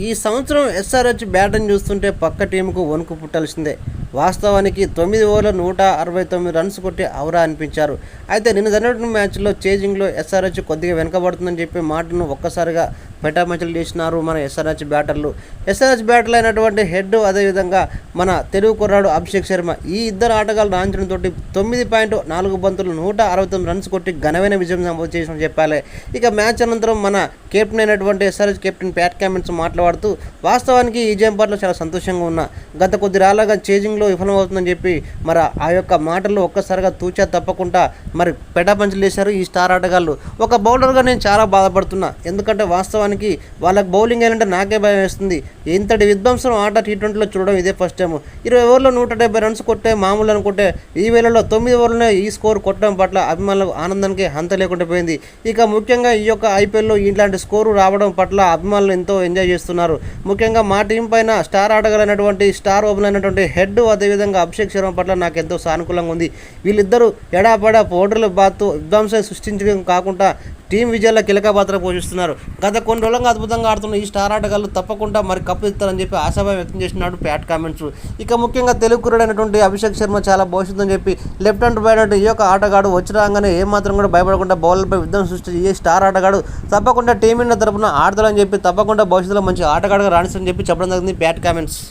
ఈ సంవత్సరం SRH batting చూస్తుంటే పక్క టీంకు వణుకు పుట్టాల్సిందే. వాస్తవానికి తొమ్మిది ఓవర్ల నూట అరవై తొమ్మిది రన్స్ కొట్టి అవరా అనిపించారు. అయితే నిన్న జరిగిన మ్యాచ్లో చేజింగ్లో ఎస్ఆర్హెచ్ కొద్దిగా వెనకబడుతుందని చెప్పి మాటను ఒక్కసారిగా మెటామచలు చేసినారు మన ఎస్ఆర్హెచ్ బ్యాటర్లు. ఎస్ఆర్హెచ్ బ్యాటర్లు అయినటువంటి హెడ్ అదేవిధంగా మన తెలుగు కుర్రాడు అభిషేక్ శర్మ. ఈ ఇద్దరు ఆటగాళ్ళు రాంచడంతో తొమ్మిది పాయింట్ నాలుగు బంతులు నూట అరవై తొమ్మిది రన్స్ కొట్టి ఘనమైన విజయం నమోదు చేసిన చెప్పాలి. ఇక మ్యాచ్ అనంతరం మన కెప్టెన్ అయినటువంటి ఎస్ఆర్హెచ్ కెప్టెన్ ప్యాట్ క్యామెన్స్ మాట్లాడుతూ వాస్తవానికి ఈ విజయం పట్ల చాలా సంతోషంగా ఉన్నా. గత కొద్ది రాళ్ళగా చేజింగ్లో విఫలమవుతుందని చెప్పి మరి ఆ యొక్క మాటలు ఒక్కసారిగా తూచా తప్పకుండా మరి పెటాపంచలు వేశారు ఈ స్టార్ ఆటగాళ్ళు. ఒక బౌలర్గా నేను చాలా బాధపడుతున్నా. ఎందుకంటే వాస్తవానికి వాళ్ళకి బౌలింగ్ వేయాలంటే నాకే భయం వేస్తుంది. ఇంతటి విధ్వంసం ఆట టీ ట్వంటీలో చూడడం ఇదే ఫస్ట్ టైం ఇరవై ఓవర్లో నూట డెబ్బై రన్స్ కొట్టే మామూలు అనుకుంటే ఈ వేళలో తొమ్మిది ఓవర్లనే ఈ స్కోర్ కొట్టడం పట్ల అభిమానులకు ఆనందానికి హంత లేకుండా పోయింది. ఇక ముఖ్యంగా ఈ యొక్క ఐపీఎల్లో ఇలాంటి స్కోరు రావడం పట్ల అభిమానులు ఎంతో ఎంజాయ్ చేస్తున్నారు. ముఖ్యంగా మా టీం పైన స్టార్ ఆటగారైనటువంటి స్టార్ ఓపెన్ అయినటువంటి హెడ్ అదేవిధంగా అభిషేక్ శర్మ పట్ల నాకు ఎంతో సానుకూలంగా ఉంది. వీళ్ళిద్దరూ ఎడాపడా పౌడర్ల బాత్తు విధ్వంసం సృష్టించడం కాకుండా టీం విజయాల్లో కీలక పాత్ర పోషిస్తున్నారు. గత కొన్ని రోజులుగా అద్భుతంగా ఆడుతున్న ఈ స్టార్ ఆటగాళ్ళు తప్పకుండా మరి కప్పు ఇస్తారని చెప్పి ఆశాభావం వ్యక్తం చేసినాడు ప్యాట్ కామెంట్స్. ఇక ముఖ్యంగా తెలుగు కురుడైనటువంటి అభిషేక్ శర్మ చాలా భవిష్యత్తు అని చెప్పి లెఫ్ట్ హ్యాండ్ రైట్ ఈ యొక్క ఆటగాడు వచ్చి రాగానే ఏమాత్రం కూడా భయపడకుండా బౌలర్పై విధ్వం సృష్టించి ఈ స్టార్ ఆటగాడు తప్పకుండా టీం ఇండియా తరపున ఆడతాడని చెప్పి తప్పకుండా భవిష్యత్తులో మంచి ఆటగాడుగా రాణిస్తారని చెప్పి చెప్పడం జరిగింది ప్యాట్ కామెంట్స్.